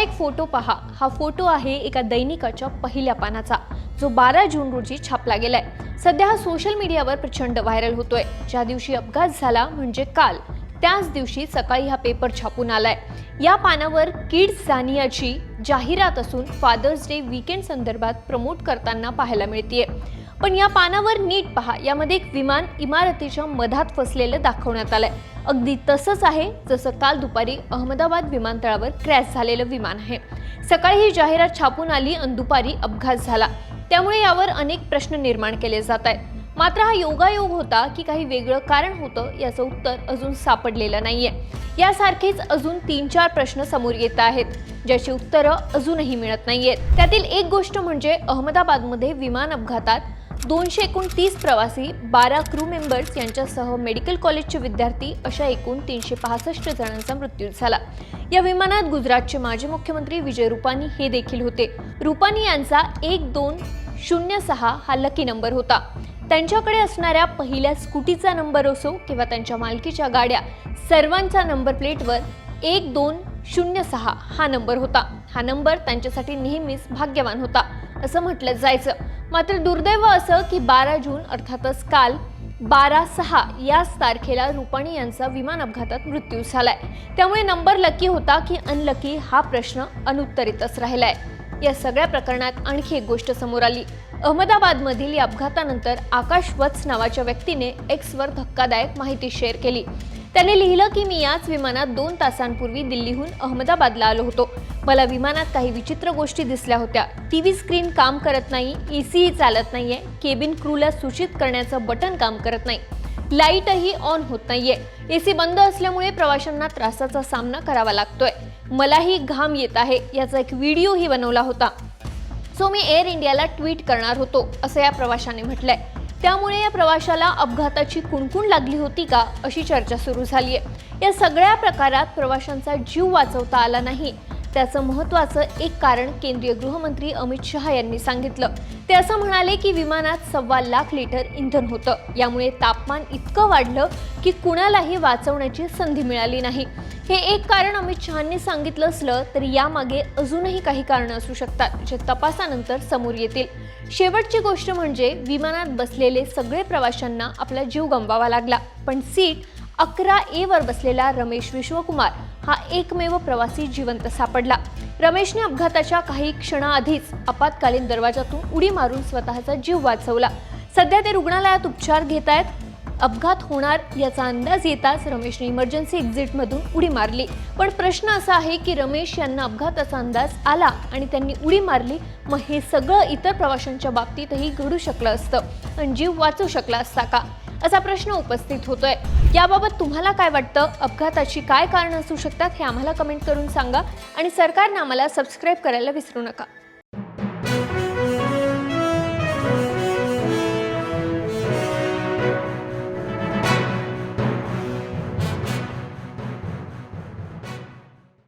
एक फोटो पहा. हा फोटो आहे एका दैनिकाच्या पहिल्या पानाचा. जो बारा जून रोजी छापला गेलाय. सध्या हा सोशल मीडियावर प्रचंड व्हायरल होतोय. ज्या दिवशी अपघात झाला म्हणजे काल. त्याच दिवशी सकाळी हा पेपर छापून आलाय. या पानावर किड्स जानियाची जाहिरात असून फादर्स डे वीकेंड संदर्भात प्रमोट करताना पाहायला मिळतीये. पण या पानावर नीट पहा. यामध्ये एक विमान इमारतीच्या मधात फसलेलं दाखवण्यात आलंय. अगदी तसंच आहे जसं काल दुपारी अहमदाबाद विमानतळावर क्रॅश झालेलं विमान आहे. सकाळी ही जाहिरात छापून आली आणि दुपारी अपघात झाला. त्यामुळे यावर अनेक प्रश्न निर्माण केले जात आहेत. मात्र हा योगायोग होता की काही वेगळं कारण होतं याचं उत्तर अजून सापडलेलं नाहीये. यासारखेच अजून तीन चार प्रश्न समोर येत आहेत. ज्याची उत्तरं अजूनही मिळत नाहीयेत. त्यातील एक गोष्ट म्हणजे अहमदाबादमध्ये विमान अपघातात दोनशे एकोणतीस प्रवासी बारा क्रू मेंबर्स यांच्यासह मेडिकल कॉलेजचे विद्यार्थी अशा एकूण तीनशे पासष्ट जणांचा मृत्यू झाला. या विमानात गुजरातचे माजी मुख्यमंत्री विजय रुपानी हे देखील होते. रुपानी यांचा एक दोन शून्य सहा हा लकी नंबर होता. त्यांच्याकडे असणाऱ्या पहिल्या स्कूटीचा नंबर असो किंवा त्यांच्या मालकीच्या गाड्या सर्वांचा नंबर प्लेटवर एक दोन शून्य सहा हा नंबर होता. हा नंबर त्यांच्यासाठी नेहमीच भाग्यवान होता असं म्हटलं जायचं. मात्र दुर्दैव असं की बारा जून अर्थातच काल बारा सहा याच तारखेला रुपाणी यांचा विमान अपघातात मृत्यू झालाय. त्यामुळे नंबर लकी होता की अनलकी हा प्रश्न अनुत्तरितच राहिलाय. या सगळ्या प्रकरणात आणखी एक गोष्ट समोर आली. अहमदाबादमधील या अपघातानंतर आकाश वत्स नावाच्या व्यक्तीने एक्सवर धक्कादायक माहिती शेअर केली. त्याने लिहिलं की मी याच विमानात दोन तासांपूर्वी दिल्लीहून अहमदाबादला आलो होतो. मला विमानात काही विचित्र गोष्टी दिसल्या होत्या. टी व्ही स्क्रीन काम करत नाही एसीही चालत नाहीये केबिन क्रूला सूचित करण्याचं बटन काम करत नाही. लाईटही ऑन होत नाहीये. एसी बंद असल्यामुळे प्रवाशांना त्रासाचा सामना करावा लागतोय. मलाही घाम येत आहे याचा एक व्हिडिओही बनवला होता. सो मी एअर इंडियाला ट्विट करणार होतो असं या प्रवाशाने म्हटलंय. त्यामुळे या प्रवाशाला अपघाताची कुणकुण लागली होती का अशी चर्चा सुरू झाली आहे या सगळ्या प्रकारात प्रवाशांचा जीव वाचवता आला नाही. त्याचं महत्त्वाचं एक कारण केंद्रीय गृहमंत्री अमित शहा यांनी सांगितलं. ते असं म्हणाले की विमानात सव्वा लाख लिटर इंधन होतं. यामुळे तापमान इतकं वाढलं की कुणालाही वाचवण्याची संधी मिळाली नाही. हे एक कारण अमित शहांनी सांगितलं असलं तरी यामागे अजूनही काही कारणं असू शकतात जे तपासानंतर समोर येतील. शेवटची गोष्ट म्हणजे विमानात बसलेले सगळे प्रवाशांना आपला जीव गमवावा लागला. पण सीट अकरा ए वर बसलेला रमेश विश्वकुमार हा एकमेव प्रवासी जिवंत सापडला. रमेशने अपघाताच्या काही क्षणाआधीच आपत्कालीन दरवाजातून उडी मारून स्वतःचा जीव वाचवला. सध्या ते रुग्णालयात उपचार घेत आहेत अपघात होणार याचा अंदाज येताच रमेशने इमर्जन्सी एक्झिटमधून उडी मारली. पण प्रश्न असा आहे की रमेश यांना अपघाताचा अंदाज आला आणि त्यांनी उडी मारली मग हे सगळं इतर प्रवाशांच्या बाबतीतही घडू शकलं असतं. आणि जीव वाचू शकला असता का? असा प्रश्न उपस्थित होतोय. याबाबत तुम्हाला काय वाटतं? अपघाताची काय कारणं असू शकतात हे आम्हाला कमेंट करून सांगा आणि सरकारनं आम्हाला सबस्क्राईब करायला विसरू नका.